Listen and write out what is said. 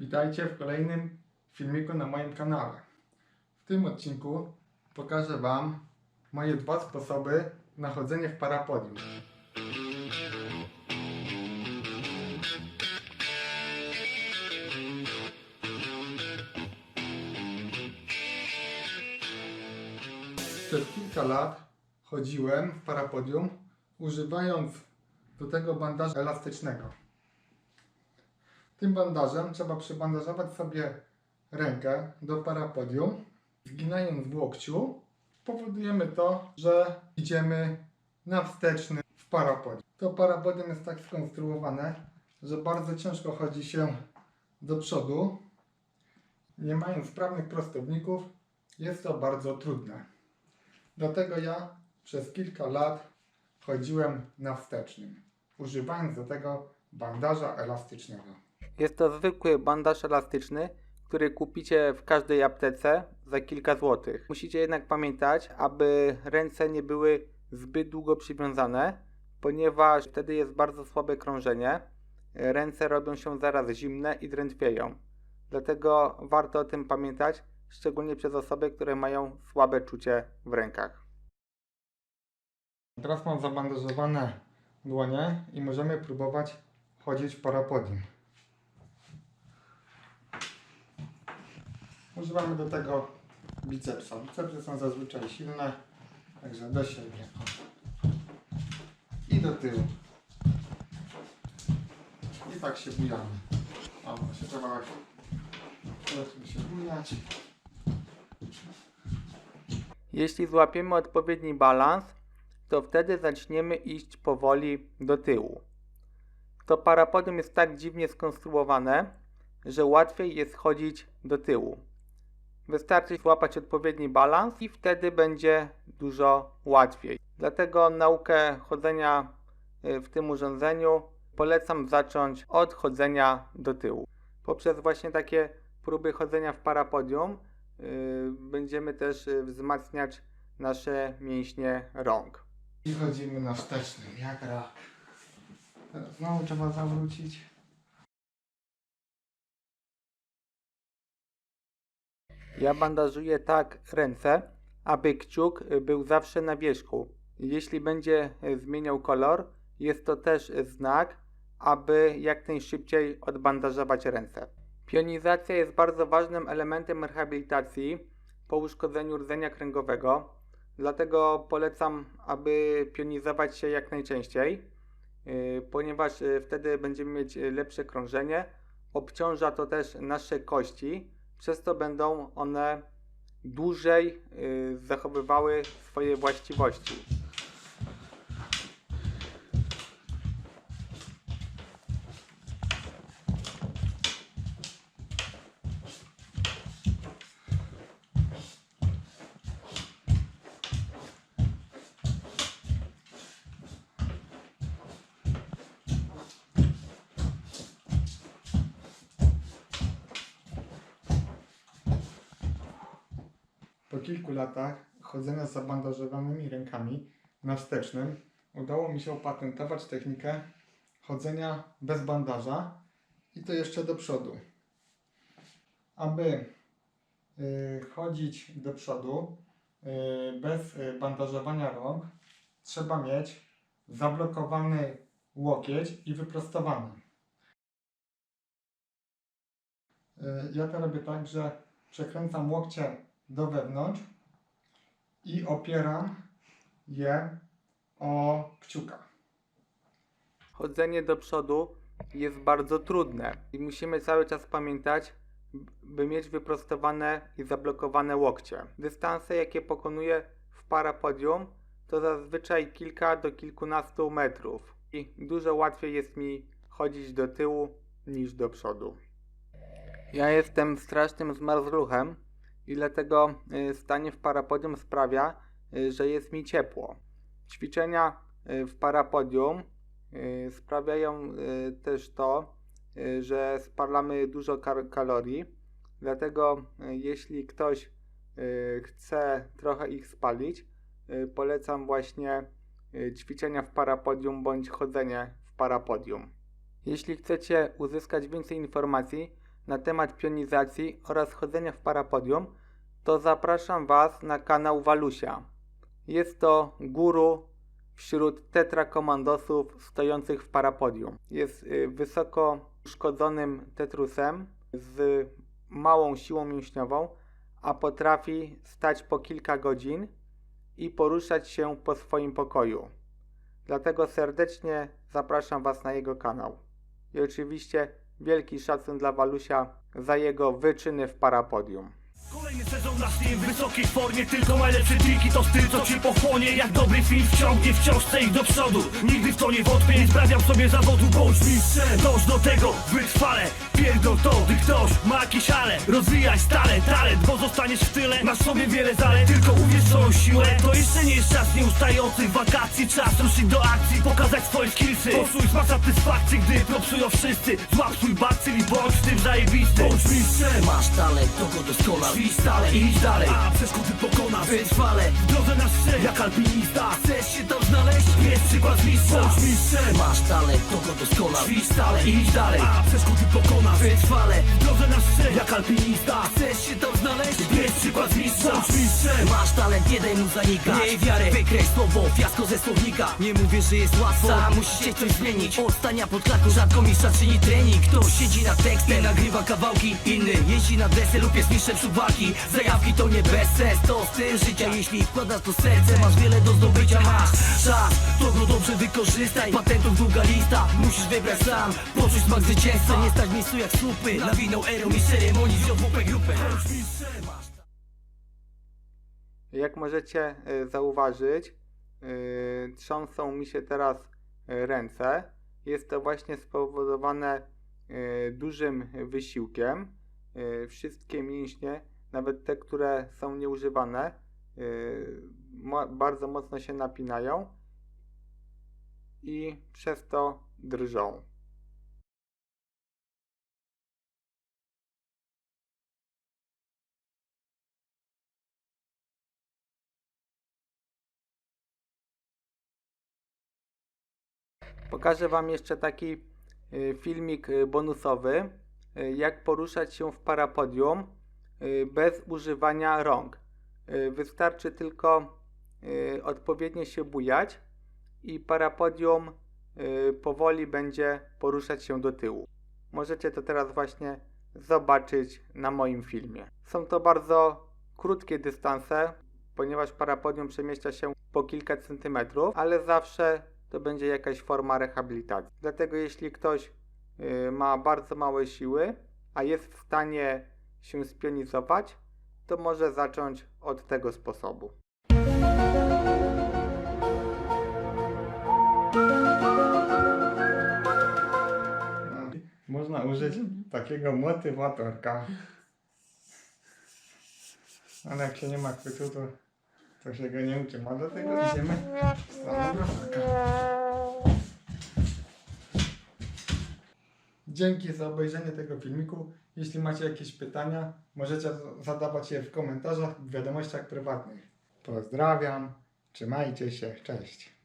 Witajcie w kolejnym filmiku na moim kanale. W tym odcinku pokażę Wam moje dwa sposoby na chodzenie w parapodium. Przez kilka lat chodziłem w parapodium używając do tego bandażu elastycznego. Tym bandażem trzeba przybandażować sobie rękę do parapodium, zginając w łokciu. Powodujemy to, że idziemy na wsteczny w parapodium. To parapodium jest tak skonstruowane, że bardzo ciężko chodzi się do przodu. Nie mając sprawnych prostowników, jest to bardzo trudne. Dlatego ja przez kilka lat chodziłem na wstecznym, używając do tego bandaża elastycznego. Jest to zwykły bandaż elastyczny, który kupicie w każdej aptece za kilka złotych. Musicie jednak pamiętać, aby ręce nie były zbyt długo przywiązane, ponieważ wtedy jest bardzo słabe krążenie. Ręce robią się zaraz zimne i drętwieją. Dlatego warto o tym pamiętać, szczególnie przez osoby, które mają słabe czucie w rękach. Teraz mam zabandażowane dłonie i możemy próbować chodzić w parapodium. Używamy do tego bicepsa. Bicepsy są zazwyczaj silne, także do siebie. I do tyłu. I tak się bujamy. O, się trzeba zacznie się bujać. Jeśli złapiemy odpowiedni balans, to wtedy zaczniemy iść powoli do tyłu. To parapodium jest tak dziwnie skonstruowane, że łatwiej jest chodzić do tyłu. Wystarczy złapać odpowiedni balans i wtedy będzie dużo łatwiej. Dlatego naukę chodzenia y, w tym urządzeniu polecam zacząć od chodzenia do tyłu. Poprzez właśnie takie próby chodzenia w parapodium y, będziemy też y, wzmacniać nasze mięśnie rąk. I chodzimy na wstecznym, jak rak. Znowu trzeba zawrócić. Ja bandażuję tak ręce, aby kciuk y, był zawsze na wierzchu. Jeśli będzie y, zmieniał kolor, jest to też y, znak, aby jak najszybciej odbandażować ręce. Pionizacja jest bardzo ważnym elementem rehabilitacji po uszkodzeniu rdzenia kręgowego, dlatego polecam, aby pionizować się jak najczęściej, yy, ponieważ yy, wtedy będziemy mieć lepsze krążenie. Obciąża to też nasze kości, przez to będą one dłużej yy, zachowywały swoje właściwości. Po kilku latach chodzenia z zabandażowanymi rękami na wstecznym udało mi się opatentować technikę chodzenia bez bandaża i to jeszcze do przodu. Aby y, chodzić do przodu y, bez y, bandażowania rąk trzeba mieć zablokowany łokieć i wyprostowany. Y, Ja to robię tak, że przekręcam łokcie do wewnątrz i opieram je o kciuka. Chodzenie do przodu jest bardzo trudne i musimy cały czas pamiętać, by mieć wyprostowane i zablokowane łokcie. Dystanse, jakie pokonuję w parapodium, to zazwyczaj kilka do kilkunastu metrów i dużo łatwiej jest mi chodzić do tyłu niż do przodu. Ja jestem strasznym zmarzluchem i dlatego y, stanie w parapodium sprawia, y, że jest mi ciepło. Ćwiczenia y, w parapodium sprawiają też to, że spalamy dużo kalorii. Dlatego jeśli ktoś chce trochę ich spalić, polecam właśnie ćwiczenia w parapodium bądź chodzenie w parapodium. Jeśli chcecie uzyskać więcej informacji na temat pionizacji oraz chodzenia w parapodium, to zapraszam Was na kanał Walusia. Jest to guru wśród tetrakomandosów stojących w parapodium. Jest y, wysoko uszkodzonym tetrusem z małą siłą mięśniową, a potrafi stać po kilka godzin i poruszać się po swoim pokoju. Dlatego serdecznie zapraszam Was na jego kanał. I oczywiście wielki szacun dla Walusia za jego wyczyny w parapodium. Kolejny sezon na Steam w wysokiej formie Tylko najlepsze triki to styl, co cię pochłonie Jak dobry film wciągnie wciąż chcę ich do przodu. Nigdy w to nie wątpię, nie sprawiam sobie zawodu Bądź mistrzem, dąż do tego wytrwale Pierdol to, gdy ktoś ma jakieś ale. Rozwijaj stale talent, bo zostaniesz w tyle. Masz sobie wiele zalet, tylko uwierz swoją siłę. To jeszcze nie jest czas nieustających wakacji Czas ruszyć do akcji, pokazać swoje skillsy. Poczuj smak satysfakcji, gdy propsują wszyscy. Złap swój bakcyl i bądź w tym zajebisty. Bądź mistrzem, Masz talent, to go doskonal Szli stale idź dalej. Przeszkody pokonasz Wytrwale, W drodze na szczyt, jak alpinista. Chcesz się tam znaleźć? Jest przykład mistrza. Bądź mistrzem. Masz talent, to go doskonal Szli stale idź dalej. Przeszkody pokonasz Wytrwale, W drodze na szczyt, jak alpinista. Chcesz się tam przykład z mistrza Masz talent, daj mu zanikać. Miej wiarę, wykreś słowo, fiasko ze słownika. Nie mówię, że jest łatwo, sam musisz się coś zmienić. Odstania pod klaką, rzadko mistrza czyni trening. Ktoś siedzi nad tekstem, nagrywa kawałki. Inny jeździ na desy lub jest mistrzem szubaki Zajawki to nie bez sens, to styl życia. Jeśli wkładasz to serce, masz wiele do zdobycia. Masz czas, to go dobrze wykorzystaj. Patentów długa lista, musisz wybrać sam. Poczuć smak zwycięstwa, nie stać miejscu jak słupy. Nawinął erą i ceremonii z JWP grupę. Masz Jak możecie y, zauważyć, y, trząsą mi się teraz y, ręce. Jest to właśnie spowodowane dużym wysiłkiem. Wszystkie mięśnie, nawet te, które są nieużywane, bardzo mocno się napinają i przez to drżą. Pokażę Wam jeszcze taki y, filmik y, bonusowy, y, jak poruszać się w parapodium bez używania rąk. Wystarczy tylko odpowiednio się bujać i parapodium powoli będzie poruszać się do tyłu. Możecie to teraz właśnie zobaczyć na moim filmie. Są to bardzo krótkie dystanse, ponieważ parapodium przemieszcza się po kilka centymetrów, ale zawsze to będzie jakaś forma rehabilitacji. Dlatego jeśli ktoś y, ma bardzo małe siły, a jest w stanie się spionizować, to może zacząć od tego sposobu. Można użyć takiego motywatorka. Ale jak się nie ma chwytu, to, to się go nie uczy. A do tego idziemy w stronę Dzięki za obejrzenie tego filmiku. Jeśli macie jakieś pytania, możecie zadawać je w komentarzach, w wiadomościach prywatnych. Pozdrawiam, trzymajcie się, cześć.